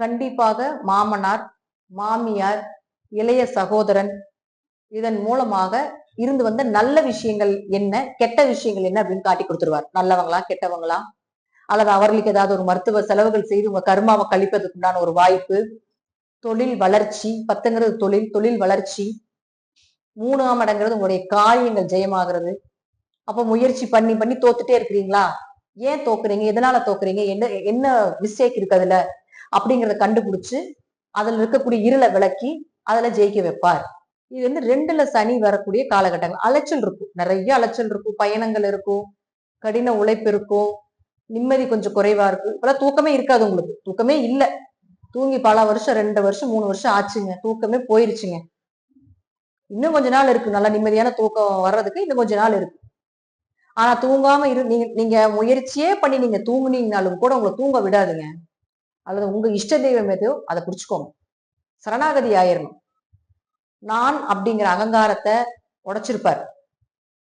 கண்டிப்பாக மாமனார் மாமியார் இளைய சகோதரன் இதன் மூலமாக இருந்து வந்த நல்ல விஷயங்கள் என்ன கெட்ட விஷயங்கள் என்ன அப்படின்னு காட்டி கொடுத்துருவார். நல்லவங்களா கெட்டவங்களா? அல்லது அவர்களுக்கு ஏதாவது ஒரு மருத்துவ செலவுகள் செய்து உங்க கருமாவை கழிப்பதற்கு உண்டான ஒரு வாய்ப்பு தொழில் வளர்ச்சி பத்துங்கிறது தொழில் தொழில் வளர்ச்சி மூணாம் இடங்கிறது உங்களுடைய காரியங்கள் ஜெயமாகிறது. அப்ப முயற்சி பண்ணி பண்ணி தோத்துட்டே இருக்கிறீங்களா? ஏன் தோக்குறீங்க? எதனால தோக்குறீங்க? என்ன என்ன மிஸ்டேக் இருக்கு அதுல? அப்படிங்கறத கண்டுபிடிச்சு அதுல இருக்கக்கூடிய இருளை விளக்கி அதுல ஜெயிக்க வைப்பார். இது வந்து ரெண்டுல சனி வரக்கூடிய காலகட்டங்கள். அலைச்சல் இருக்கும். நிறைய அலைச்சல் இருக்கும். பயணங்கள் இருக்கும். கடின உழைப்பு இருக்கும். நிம்மதி கொஞ்சம் குறைவா இருக்கும். இப்பெல்லாம் தூக்கமே இருக்காது உங்களுக்கு. தூக்கமே இல்லை. தூங்கி பல வருஷம் ரெண்டு வருஷம் மூணு வருஷம் ஆச்சுங்க. தூக்கமே போயிருச்சுங்க. இன்னும் கொஞ்ச நாள் இருக்கு. நல்லா நிம்மதியான தூக்கம் வர்றதுக்கு இன்னும் கொஞ்ச நாள் இருக்கு. ஆனா தூங்காம இரு நீங்க நீங்க முயற்சியே பண்ணி நீங்க தூங்குனீங்கனாலும் கூட உங்களை தூங்க விடாதுங்க. அல்லது உங்க இஷ்ட தெய்வம் எதையோ அதை பிடிச்சுக்கோங்க. சரணாகதி ஆயிரணும். நான் அப்படிங்கிற அகங்காரத்தை உடைச்சிருப்பார்.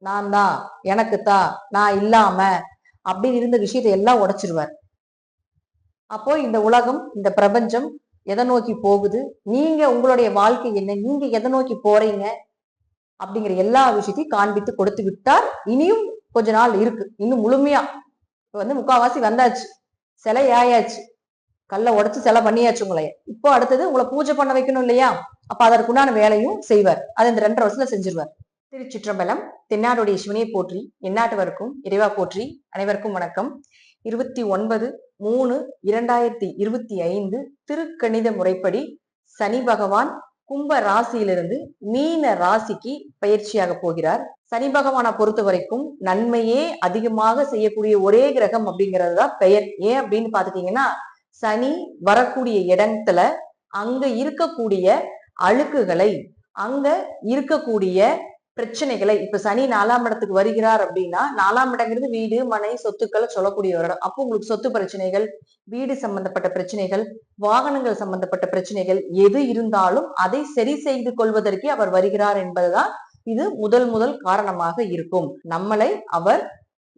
நான் தான் எனக்கு தான் நான் இல்லாம அப்படின்னு இருந்த விஷயத்தை எல்லாம் உடைச்சிருவார். அப்போ இந்த உலகம் இந்த பிரபஞ்சம் எதை நோக்கி போகுது? நீங்க உங்களுடைய வாழ்க்கை என்ன? நீங்க எதை நோக்கி போறீங்க? அப்படிங்கிற எல்லா விஷயத்தையும் காண்பித்து கொடுத்து விட்டார். இனியும் கொஞ்ச நாள் இருக்கு. இன்னும் முழுமையா. இப்ப வந்து முக்காவாசி வந்தாச்சு. சிலை ஆயாச்சு. கல்லை உடச்சு சிலை பண்ணியாச்சு உங்களை இப்போ அடுத்தது உங்களை பூஜை பண்ண வைக்கணும் இல்லையா? அப்ப அதற்குண்டான வேலையும் செய்வார். அது இந்த ரெண்டரை வருஷத்துல செஞ்சிருவார். திருச்சிற்றம்பலம் தென்னாடுடைய சிவனியை போற்றி எந்நாட்டவருக்கும் இறைவா போற்றி அனைவருக்கும் வணக்கம். இருபத்தி ஒன்பது மூணு இரண்டாயிரத்தி இருபத்தி ஐந்து திருக்கணித முறைப்படி சனி பகவான் கும்ப ராசியிலிருந்து மீன ராசிக்கு பயிற்சியாக போகிறார். சனி பகவானை பொறுத்த வரைக்கும் நன்மையே அதிகமாக செய்யக்கூடிய ஒரே கிரகம் அப்படிங்கிறது தான் பெயர். ஏன் அப்படின்னு பாத்துட்டீங்கன்னா சனி வரக்கூடிய இடத்துல அங்க இருக்கக்கூடிய அழுக்குகளை அங்க இருக்கக்கூடிய பிரச்சனைகளை இப்ப சனி நாலாம் இடத்துக்கு வருகிறார் அப்படின்னா நாலாம் இடங்கிறது வீடு மனை சொத்துக்களை சொல்லக்கூடிய ஒரு இடம் அப்போ உங்களுக்கு சொத்து பிரச்சனைகள் வீடு சம்பந்தப்பட்ட பிரச்சனைகள் வாகனங்கள் சம்பந்தப்பட்ட பிரச்சனைகள் எது இருந்தாலும் அதை சரி செய்து கொள்வதற்கே அவர் வருகிறார் என்பதுதான் இது முதல் முதல் காரணமாக இருக்கும். நம்மளை அவர்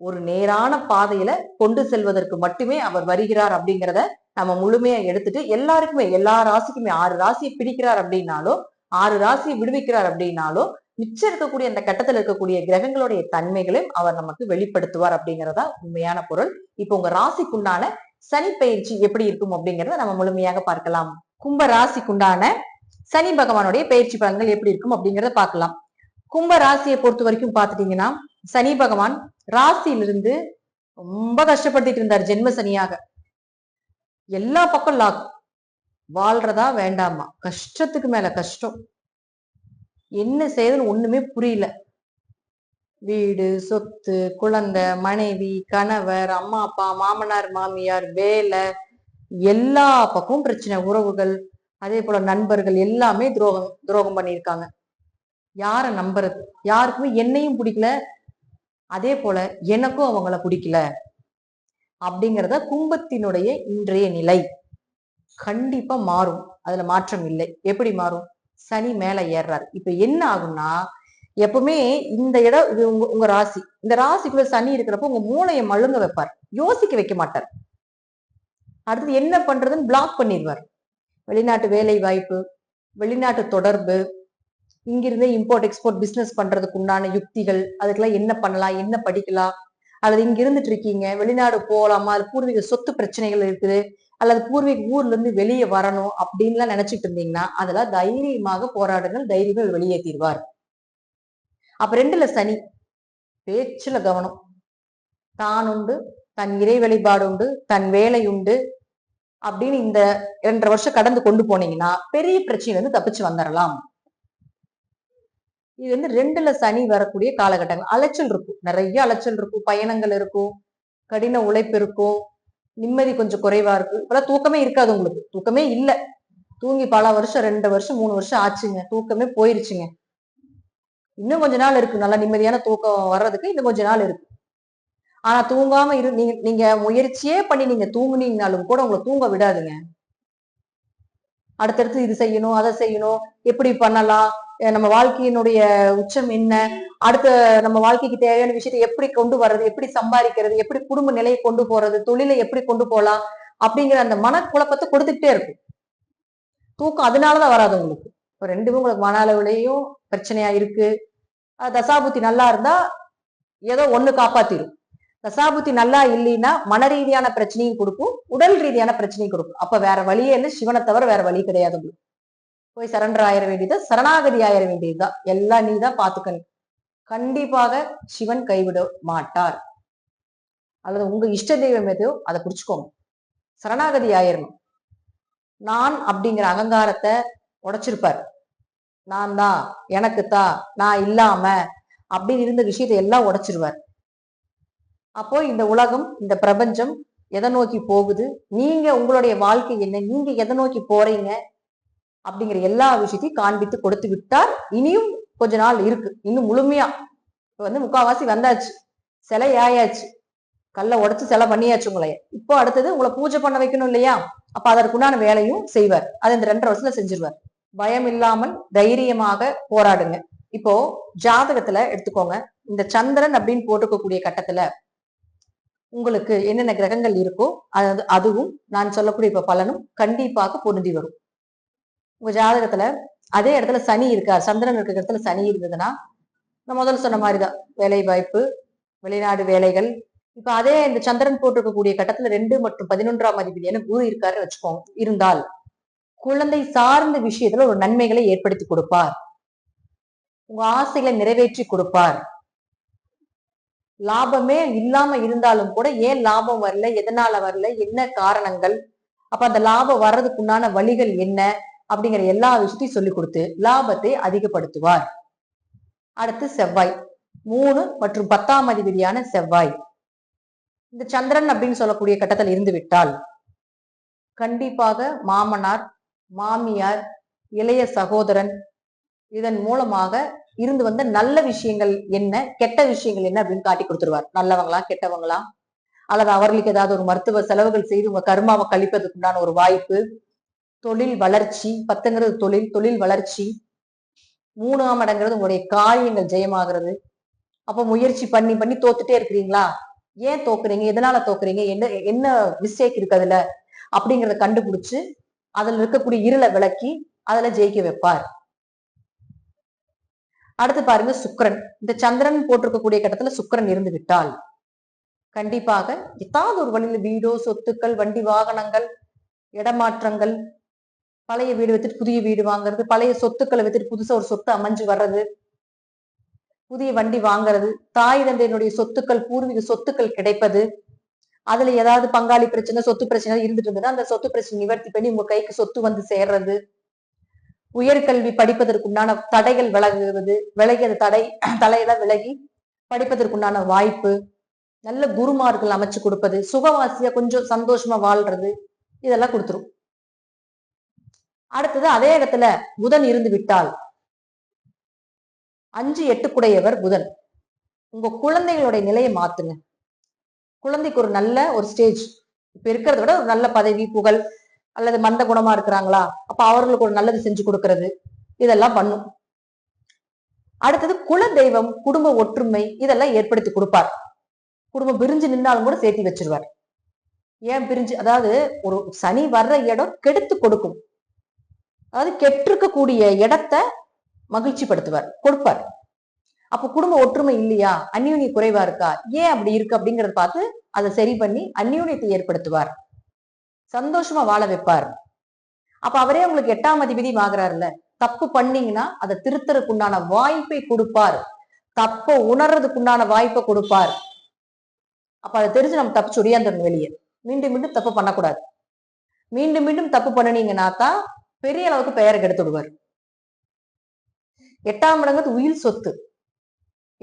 ஒரு நேரான பாதையில கொண்டு செல்வதற்கு மட்டுமே அவர் வருகிறார் அப்படிங்கிறத நம்ம முழுமையா எடுத்துட்டு எல்லாருக்குமே எல்லா ராசிக்குமே ஆறு ராசியை பிடிக்கிறார் அப்படின்னாலும் ஆறு ராசியை விடுவிக்கிறார் அப்படின்னாலும் மிச்சம் இருக்கக்கூடிய அந்த கட்டத்துல இருக்கக்கூடிய கிரகங்களுடைய தன்மைகளையும் அவர் நமக்கு வெளிப்படுத்துவார் அப்படிங்கறதா உண்மையான பொருள். இப்போ உங்க ராசிக்குண்டான சனி பயிற்சி எப்படி இருக்கும் அப்படிங்கறத நம்ம முழுமையாக பார்க்கலாம். கும்ப ராசிக்குண்டான சனி பகவானுடைய பயிற்சி பலன்கள் எப்படி இருக்கும் அப்படிங்கறத பார்க்கலாம். கும்ப ராசியை பொறுத்த வரைக்கும் பார்த்துட்டீங்கன்னா சனி பகவான் ராசியிலிருந்து ரொம்ப கஷ்டப்படுத்திட்டு இருந்தார் ஜென்ம சனியாக. எல்லா பக்கம் லாக் வாழ்றதா வேண்டாமா? கஷ்டத்துக்கு மேல கஷ்டம். என்ன செய்யுதுன்னு ஒண்ணுமே புரியல. வீடு சொத்து குழந்தை மனைவி கணவர் அம்மா அப்பா மாமனார் மாமியார் வேலை எல்லா பக்கமும் பிரச்சனை. உறவுகள் அதே போல நண்பர்கள் எல்லாமே துரோகம் துரோகம் பண்ணியிருக்காங்க. யார நம்புறது? யாருக்குமே என்னையும் பிடிக்கல. அதே போல எனக்கும் அவங்கள பிடிக்கல. அப்படிங்கிறத கும்பத்தினுடைய இன்றைய நிலை கண்டிப்பா மாறும். அதுல மாற்றம் இல்லை. எப்படி மாறும்? சனி மேல ஏறுறாரு. இப்ப என்ன ஆகும்னா எப்பவுமே இந்த இடம் இது உங்க உங்க ராசி. இந்த ராசிக்குள்ள சனி இருக்கிறப்ப உங்க மூளையை மழுங்க வைப்பார். யோசிக்க வைக்க மாட்டார். அடுத்தது என்ன பண்றதுன்னு பிளாக் பண்ணிடுவார். வெளிநாட்டு வேலை வாய்ப்பு வெளிநாட்டு தொடர்பு இங்கிருந்தே இம்போர்ட் எக்ஸ்போர்ட் பிசினஸ் பண்றதுக்கு உண்டான யுக்திகள் அதுக்கெல்லாம் என்ன பண்ணலாம் என்ன படிக்கலாம் அல்லது இங்க இருந்துட்டு இருக்கீங்க வெளிநாடு போகலாமா அது பூர்வீக சொத்து பிரச்சனைகள் இருக்குது அல்லது பூர்வீக ஊர்ல இருந்து வெளியே வரணும் அப்படின்லாம் நினைச்சிட்டு இருந்தீங்கன்னா அதெல்லாம் தைரியமாக போராடுங்கள் தைரியமே வெளியேற்றிடுவார் அப்ப ரெண்டுல சனி பேச்சுல கவனம். தான் உண்டு தன் இறை வழிபாடு உண்டு தன் வேலை உண்டு அப்படின்னு இந்த இரண்டரை வருஷம் கடந்து கொண்டு போனீங்கன்னா பெரிய பிரச்சனையில இருந்து தப்பிச்சு வந்துடலாம் இது வந்து ரெண்டுல சனி வரக்கூடிய காலகட்டங்கள். அலைச்சல் இருக்கும். நிறைய அலைச்சல் இருக்கும். பயணங்கள் இருக்கும். கடின உழைப்பு இருக்கும். நிம்மதி கொஞ்சம் குறைவா இருக்கும். இப்பெல்லாம் தூக்கமே இருக்காது உங்களுக்கு. தூக்கமே இல்லை. தூங்கி பல வருஷம் ரெண்டு வருஷம் மூணு வருஷம் ஆச்சுங்க. தூக்கமே போயிருச்சுங்க. இன்னும் கொஞ்ச நாள் இருக்கு. நல்லா நிம்மதியான தூக்கம் வர்றதுக்கு இன்னும் கொஞ்ச நாள் இருக்கு. ஆனா தூங்காம இரு நீங்க நீங்க முயற்சியே பண்ணி நீங்க தூங்குனீங்கனாலும் கூட உங்களை தூங்க விடாதுங்க. அடுத்தடுத்து இது செய்யணும் அதை செய்யணும். எப்படி பண்ணலாம்? நம்ம வாழ்க்கையினுடைய உச்சம் என்ன? அடுத்த நம்ம வாழ்க்கைக்கு தேவையான விஷயத்தை எப்படி கொண்டு வர்றது? எப்படி சம்பாதிக்கிறது? எப்படி குடும்ப நிலையை கொண்டு போறது? தொழிலை எப்படி கொண்டு போகலாம் அப்படிங்கிற அந்த மனக்குழப்பத்தை கொடுத்துக்கிட்டே இருக்கும். தூக்கம் அதனாலதான் வராது உங்களுக்கு. இப்போ ரெண்டுமே உங்களுக்கு மன அளவுலையும் பிரச்சனையா இருக்கு. தசாபுத்தி நல்லா இருந்தா ஏதோ ஒண்ணு காப்பாத்திரும். தசாபுத்தி நல்லா இல்லைன்னா மன ரீதியான பிரச்சனையும் கொடுக்கும். உடல் ரீதியான பிரச்சனையும் கொடுக்கும். அப்ப வேற வழியே இல்லை. சிவனை தவிர வேற வழி கிடையாது உங்களுக்கு. போய் சரண்டர் ஆயிர வேண்டியது சரணாகதி ஆயிர வேண்டியதுதான். எல்லாம் நீ தான் பாத்துக்கணும் கண்டிப்பாக சிவன் கைவிட மாட்டார். அல்லது உங்க இஷ்ட தெய்வம் எதையோ அதை புடிச்சுக்கோங்க. சரணாகதி ஆயிரணும். நான் அப்படிங்கிற அகங்காரத்தை உடைச்சிருப்பார். நான் தான் எனக்கு தான் நான் இல்லாம அப்படின்னு இருந்த விஷயத்தை எல்லாம் உடைச்சிருவார். அப்போ இந்த உலகம் இந்த பிரபஞ்சம் எதை நோக்கி போகுது? நீங்க உங்களுடைய வாழ்க்கை என்ன? நீங்க எதை நோக்கி போறீங்க? அப்படிங்கிற எல்லா விஷயத்தையும் காண்பித்து கொடுத்து விட்டார். இனியும் கொஞ்ச நாள் இருக்கு. இன்னும் முழுமையா. இப்ப வந்து முக்காவாசி வந்தாச்சு. சிலை ஆயாச்சு. கல்லை உடச்சு சிலை பண்ணியாச்சு உங்களைய. இப்போ அடுத்தது உங்களை பூஜை பண்ண வைக்கணும் இல்லையா? அப்ப அதற்குண்டான வேலையும் செய்வார். அதை இந்த ரெண்டரை வருஷத்துல செஞ்சிருவார். பயம் இல்லாமல் தைரியமாக போராடுங்க. இப்போ ஜாதகத்துல எடுத்துக்கோங்க. இந்த சந்திரன் அப்படின்னு போட்டுக்கக்கூடிய கட்டத்துல உங்களுக்கு என்னென்ன கிரகங்கள் இருக்கோ அது அதுவும் நான் சொல்லக்கூடிய இப்ப பலனும் கண்டிப்பாக பொருந்தி வரும். உங்க ஜாதகத்துல அதே இடத்துல சனி இருக்கார் சந்திரன் இருக்கிற இடத்துல சனி இருந்ததுன்னா நான் முதல்ல சொன்ன மாதிரிதான் வேலை வாய்ப்பு வெளிநாடு வேலைகள். இப்ப அதே இந்த சந்திரன் போட்டிருக்கக்கூடிய கட்டத்துல ரெண்டு மற்றும் பதினொன்றாம் அதிபதியான குரு இருக்காருன்னு வச்சுக்கோங்க இருந்தால் குழந்தை சார்ந்த விஷயத்துல ஒரு நன்மைகளை ஏற்படுத்தி கொடுப்பார். உங்க ஆசைகளை நிறைவேற்றி கொடுப்பார். லாபமே இல்லாம இருந்தாலும் கூட ஏன் லாபம் வரல எதனால வரல என்ன காரணங்கள்? அப்ப அந்த லாபம் வர்றதுக்குண்டான வழிகள் என்ன? அப்படிங்கிற எல்லா விஷயத்தையும் சொல்லி கொடுத்து லாபத்தை அதிகப்படுத்துவார். அடுத்து செவ்வாய். மூணு மற்றும் பத்தாம் அதிபதியான செவ்வாய். இந்த சந்திரன் அப்படின்னு சொல்லக்கூடிய கட்டத்தில் இருந்து விட்டால் கண்டிப்பாக மாமனார் மாமியார் இளைய சகோதரன் இதன் மூலமாக இருந்து வந்த நல்ல விஷயங்கள் என்ன கெட்ட விஷயங்கள் என்ன அப்படின்னு காட்டி கொடுத்துருவார். நல்லவங்களா கெட்டவங்களா? அல்லது அவர்களுக்கு ஏதாவது ஒரு மருத்துவ செலவுகள் செய்து உங்க கர்மாவை கழிப்பதற்குண்டான ஒரு வாய்ப்பு தொழில் வளர்ச்சி பத்துங்கிறது தொழில் தொழில் வளர்ச்சி. மூணாம் இடங்கிறது உங்களுடைய காரியங்கள் ஜெயமாகிறது. அப்ப முயற்சி பண்ணி பண்ணி தோத்துட்டே இருக்கிறீங்களா? ஏன் தோக்குறீங்க? எதனால தோக்குறீங்க? என்ன என்ன மிஸ்டேக் இருக்கு அதுல? அப்படிங்கறத கண்டுபிடிச்சு அதுல இருக்கக்கூடிய இருளை விளக்கி அதுல ஜெயிக்க வைப்பார். அடுத்து பாருங்க சுக்கரன். இந்த சந்திரன் போட்டிருக்கக்கூடிய கட்டத்துல சுக்கரன் இருந்து விட்டால் கண்டிப்பாக ஏதாவது ஒரு வழியில் வீடோ சொத்துக்கள் வண்டி வாகனங்கள் இடமாற்றங்கள் பழைய வீடு வித்துட்டு புதிய வீடு வாங்குறது பழைய சொத்துக்களை வித்துட்டு புதுசா ஒரு சொத்து அமைஞ்சு வர்றது புதிய வண்டி வாங்குறது தாய் தந்தையினுடைய சொத்துக்கள் பூர்வீக சொத்துக்கள் கிடைப்பது அதுல ஏதாவது பங்காளி பிரச்சனை சொத்து பிரச்சனை இருந்துட்டு இருந்ததுன்னா அந்த சொத்து பிரச்சனை நிவர்த்தி பண்ணி உங்க கைக்கு சொத்து வந்து சேர்றது. உயர்கல்வி படிப்பதற்குண்டான தடைகள் விலகுவது விலகிய தடை தலையெல்லாம் விலகி படிப்பதற்குண்டான வாய்ப்பு நல்ல குருமார்கள் அமைச்சு கொடுப்பது சுகவாசியா கொஞ்சம் சந்தோஷமா வாழ்றது இதெல்லாம் கொடுத்துரும். அடுத்தது அதே இடத்துல புதன் இருந்து விட்டால். அஞ்சு எட்டுக்குடையவர் புதன். உங்க குழந்தைகளுடைய நிலையை மாத்துங்க. குழந்தைக்கு ஒரு நல்ல ஒரு ஸ்டேஜ் இப்ப இருக்கிறத விட ஒரு நல்ல பதவி புகழ் அல்லது மந்த குணமா இருக்கிறாங்களா? அப்ப அவர்களுக்கு ஒரு நல்லது செஞ்சு கொடுக்கறது. இதெல்லாம் பண்ணும். அடுத்தது குல தெய்வம் குடும்ப ஒற்றுமை இதெல்லாம் ஏற்படுத்தி கொடுப்பார். குடும்பம் பிரிஞ்சு நின்னாலும் கூட சேர்த்தி வச்சிருவார். ஏன் பிரிஞ்சு? அதாவது ஒரு சனி வர்ற இடம் கெடுத்து கொடுக்கும். அதாவது கெட்டிருக்கக்கூடிய இடத்த மகிழ்ச்சிப்படுத்துவார் கொடுப்பார். அப்ப குடும்ப ஒற்றுமை இல்லையா? அந்யூன்ய குறைவா இருக்கா? ஏன் அப்படி இருக்கு அப்படிங்கறத பார்த்து அதை சரி பண்ணி அந்யூன்யத்தை ஏற்படுத்துவார். சந்தோஷமா வாழ வைப்பார். அப்ப அவரே உங்களுக்கு எட்டாம் அதிபதி ஆகிறாருல தப்பு பண்ணீங்கன்னா அதை திருத்தறதுக்கு உண்டான வாய்ப்பை கொடுப்பார். தப்ப உணர்றதுக்குண்டான வாய்ப்பை கொடுப்பார். அப்ப அதை தெரிஞ்சு நம்ம தப்பு சொடியாந்துடணும் வெளியே. மீண்டும் மீண்டும் தப்பு பண்ணக்கூடாது. மீண்டும் மீண்டும் தப்பு பண்ணினீங்கன்னா தான் பெரிய அளவுக்கு பெயரை கெடுத்து விடுவார். எட்டாம் இடங்கிறது உயிர் சொத்து.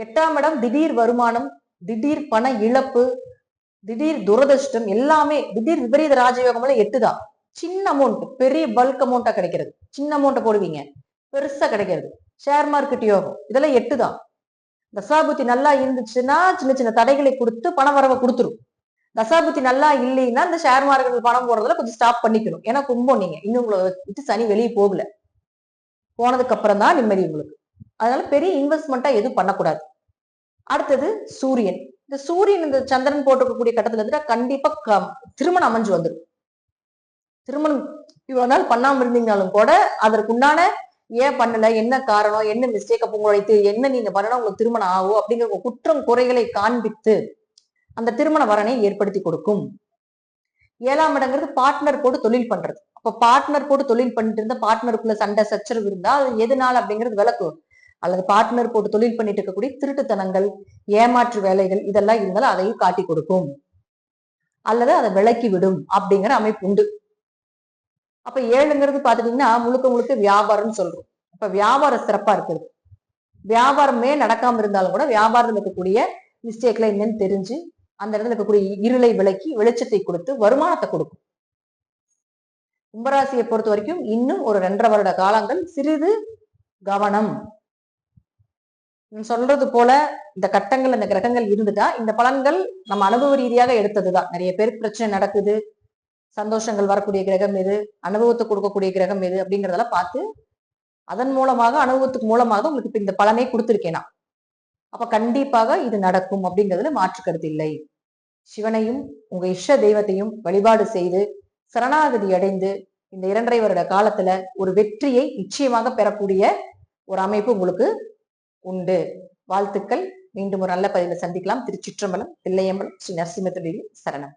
எட்டாம் இடம் திடீர் வருமானம் திடீர் பண இழப்பு திடீர் துரதிருஷ்டம் எல்லாமே திடீர் விபரீத ராஜயோகம் எட்டு தான் சின்ன அமௌண்ட் பெரிய பல்க் அமௌண்டா கிடைக்கிறது. சின்ன அமௌண்ட்டை போடுவீங்க. பெருசா கிடைக்கிறது. ஷேர் மார்க்கெட் யோகம். இதெல்லாம் எட்டு தான் தசாபுத்தி நல்லா இருந்துச்சுன்னா சின்ன சின்ன தடைகளை கொடுத்து பண வரவை கொடுத்துரும். தசாபுத்தி நல்லா இல்லைன்னா இந்த ஷேர் மார்க்கெட்ல பணம் போடுறதுல கொஞ்சம் ஸ்டாப் பண்ணிக்கணும். ஏன்னா கும்பம் நீங்க. இன்னும் உங்களை விட்டு சனி வெளியே போகல. போனதுக்கு அப்புறம் தான் நிம்மதி உங்களுக்கு. அதனால பெரிய இன்வெஸ்ட்மெண்ட்டா எதுவும் பண்ணக்கூடாது. அடுத்தது சூரியன். இந்த சூரியன் இந்த சந்திரன் போட்டிருக்கக்கூடிய கட்டத்துல இருந்துட்டா கண்டிப்பா க- திருமணம் அமைஞ்சு வந்துடும் திருமணம் இவ்வளவு நாள் பண்ணாம இருந்தீங்கனாலும் கூட அதற்குண்டான ஏன் பண்ணல என்ன காரணம் என்ன மிஸ்டேக் அப்ப உங்களை என்ன நீங்க பண்ணணும் உங்களுக்கு திருமணம் ஆகும் அப்படிங்கிற குற்றம் குறைகளை காண்பித்து அந்த திருமண வரனை ஏற்படுத்தி கொடுக்கும். ஏழாம் இடங்கிறது பார்ட்னர் போட்டு தொழில் பண்றது. அப்ப பார்ட்னர் போட்டு தொழில் பண்ணிட்டு இருந்த பார்ட்னருக்குள்ள சண்டை சச்சரவு இருந்தா அது எதுனால அப்படிங்கிறது விளக்கு அல்லது பார்ட்னர் போட்டு தொழில் பண்ணிட்டு இருக்கக்கூடிய திருட்டுத்தனங்கள் ஏமாற்று வேலைகள் இதெல்லாம் இருந்தாலும் அதையும் காட்டி கொடுக்கும். அல்லது அதை விலக்கி விடும் அப்படிங்கிற அமைப்பு உண்டு. அப்ப ஏழுங்கிறது பாத்துட்டீங்கன்னா முழுக்க முழுக்க வியாபாரம்னு சொல்றோம். இப்ப வியாபாரம் சிறப்பா இருக்குது வியாபாரமே நடக்காம இருந்தாலும் கூட வியாபாரத்தில் இருக்கக்கூடிய மிஸ்டேக்ல என்னன்னு தெரிஞ்சு அந்த இடத்துல இருக்கக்கூடிய இருளை விலக்கி வெளிச்சத்தை கொடுத்து வருமானத்தை கொடுக்கும். கும்பராசியை பொறுத்த வரைக்கும் இன்னும் ஒரு ரெண்டரை வருட காலங்கள் சிறிது கவனம். சொல்றது போல இந்த கட்டங்கள் இந்த கிரகங்கள் இருந்துட்டா இந்த பலன்கள் நம்ம அனுபவ ரீதியாக எடுத்ததுதான். நிறைய பேர் பிரச்சனை நடக்குது. சந்தோஷங்கள் வரக்கூடிய கிரகம் எது? அனுபவத்தை கொடுக்கக்கூடிய கிரகம் எது? அப்படிங்கறதெல்லாம் பார்த்து அதன் மூலமாக அனுபவத்துக்கு மூலமாக உங்களுக்கு இப்ப இந்த பலனை கொடுத்துருக்கேனா. நான் அப்ப கண்டிப்பாக இது நடக்கும் அப்படிங்கிறதுல மாற்று கருத்து இல்லை. சிவனையும் உங்க இஷ்ட தெய்வத்தையும் வழிபாடு செய்து சரணாகதி அடைந்து இந்த இரண்டரை வருட காலத்துல ஒரு வெற்றியை நிச்சயமாக பெறக்கூடிய ஒரு அமைப்பு உங்களுக்கு உண்டு. வாழ்த்துக்கள். மீண்டும் ஒரு நல்ல பதிவில் சந்திக்கலாம். திருச்சிற்றம்பலம் தில்லையம்பலம் ஸ்ரீ நரசிம்மத்துடைய சரணம்.